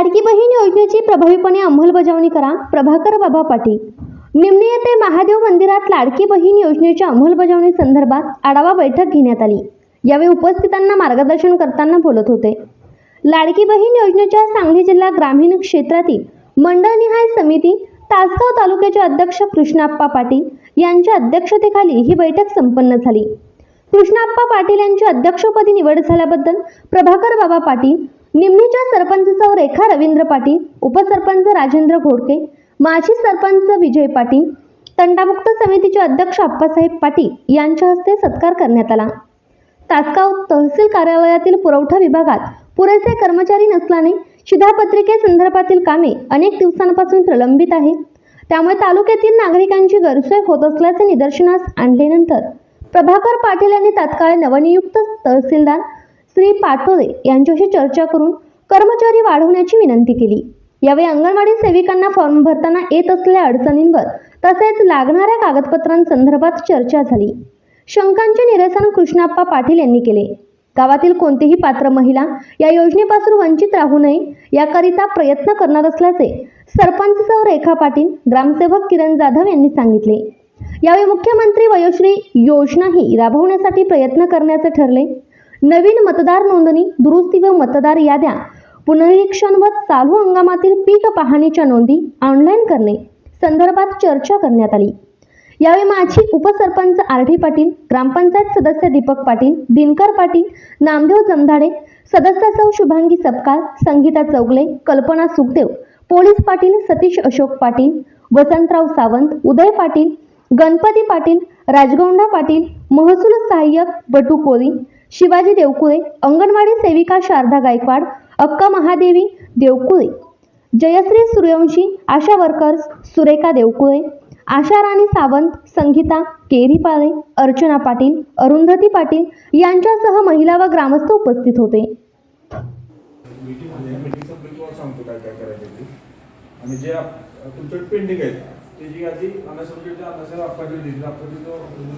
लाडकी बहीण योजनेची प्रभावीपणे अंमलबजावणी करा. प्रभाकर बाबा पाटील. निमणी येथे महादेव मंदिरात लाडकी बहीण योजनेच्या अंमलबजावणी संदर्भात आढावा बैठक घेण्यात आली. यावेळी उपस्थितांना मार्गदर्शन करताना बोलत होते. लाडकी बहीण योजनेच्या सांगली जिल्हा ग्रामीण क्षेत्रातील मंडळनिहाय समिती तासगाव तालुक्याचे अध्यक्ष कृष्णाप्पा पाटील यांच्या अध्यक्षतेखाली ही बैठक संपन्न झाली. कृष्णाप्पा पाटील यांची अध्यक्षपदी निवड झाल्याबद्दल प्रभाकर बाबा पाटील निमणीच्या सरपंच सौ रेखा रवींद्र पाटील उपसरपंच राजेंद्र घोडके माजी सरपंच विजय पाटील तंटामुक्त समितीचे अध्यक्ष आप्पासाहेब पाटील यांच्या हस्ते सत्कार करण्यात आला. तासगाव तहसील कार्यालयातील पुरवठा विभागात पुरेसे कर्मचारी नसल्याने शिधापत्रिकेसंदर्भातील कामे अनेक दिवसांपासून प्रलंबित आहे त्यामुळे तालुक्यातील नागरिकांची गैरसोय होत असल्याचे निदर्शनास आणल्यानंतर प्रभाकर पाटील यांनी तात्काळ नवनियुक्त तहसीलदार श्री पाटोदे यांच्याशी चर्चा करून कर्मचारी वाढवण्याची विनंती केली. यावेळी अंगणवाडी सेविकांना फॉर्म भरताना येत असलेल्या अडचणींवर तसेच लागणाऱ्या कागदपत्रांसंदर्भात चर्चा झाली. शंकांचे निरसन कृष्णाप्पा पाटील यांनी केले. गावातील कोणतीही पात्र महिला या योजनेपासून वंचित राहू नये याकरिता प्रयत्न करणार असल्याचे सरपंच सौ रेखा पाटील ग्रामसेवक किरण जाधव यांनी सांगितले. यावेळी मुख्यमंत्री वयोश्री योजनाही राबवण्यासाठी प्रयत्न करण्याचे ठरले. नवीन मतदार नोंदणी दुरुस्ती व मतदार याद्या पुनरीक्षण व चालू हंगामातील पीक पाहणीच्या नोंदी ऑनलाईन करणे संदर्भात चर्चा करण्यात आली. यावेळी माजी उपसरपंच आर डी पाटील ग्रामपंचायत सदस्य दीपक पाटील दिनकर पाटील नामदेव जमधाडे सदस्य सौ शुभांगी सपकाळ संगीता चौगले कल्पना सुखदेव पोलीस पाटील सतीश अशोक पाटील वसंतराव सावंत उदय पाटील गणपती पाटील राजगौंडा पाटील महसूल सहाय्यक बटू कोळी शिवाजी देवकुळे अंगणवाडी सेविका शारदा गायकवाड अक्का महादेवी देवकुळे जयश्री सूर्यवंशी आशा वर्कर्स सुरेखा देवकुळे आशा राणी सावंत संगीता केरीपाळे अर्चना पाटील अरुंधती पाटील यांच्यासह महिला व ग्रामस्थ उपस्थित होते. आणि जे आप- पेंडिंग आहेत त्याची यादी अनासोबत अनासाहेब आपल्याकडे दिली. आपण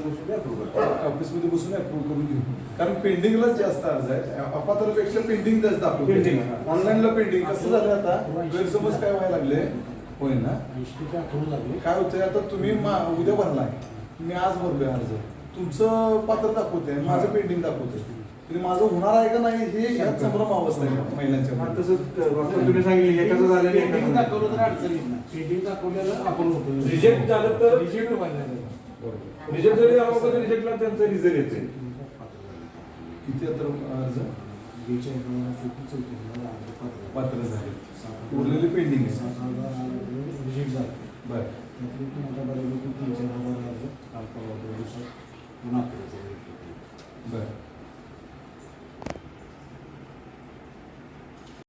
बसून अप्रूव्ह करतो ऑफिसमध्ये बसून अप्रूव्ह करून घेऊ कारण पेंडिंगलाच जास्त अर्ज आहे. अपात्रपेक्षा पेंडिंग जास्त दाखवतो. Pending. ऑनलाईनला पेंडिंग कसं झालं आता? गैरसमज काय व्हायला लागले? होय ना? काय होतंय? आता तुम्ही उद्या भरलाय. मी आज भरलोय अर्ज. तुमचं पात्र दाखवतंय. माझं पेंडिंग दाखवतंय. तरी माझं होणार आहे का नाही हे यात संभ्रम अवस्था आहे महिलांच्या हा, तुम्ही सांगितले एकाचं झालं आणि एकाचं दाखवलं तर झालं. अडचण येत नाही. पेंडिंग दाखवलेलं आपण होतो. रिजेक्ट झालं तर रिजेक्ट व्हायला रिजेक्ट जरी झालं तर रिजेक्टला त्यांचं रिझल्ट येते किती आता अर्ज? पात्र झाले उरलेले पेंडिंग आहे. रिजेक्ट झालं. बर. झाले. बर.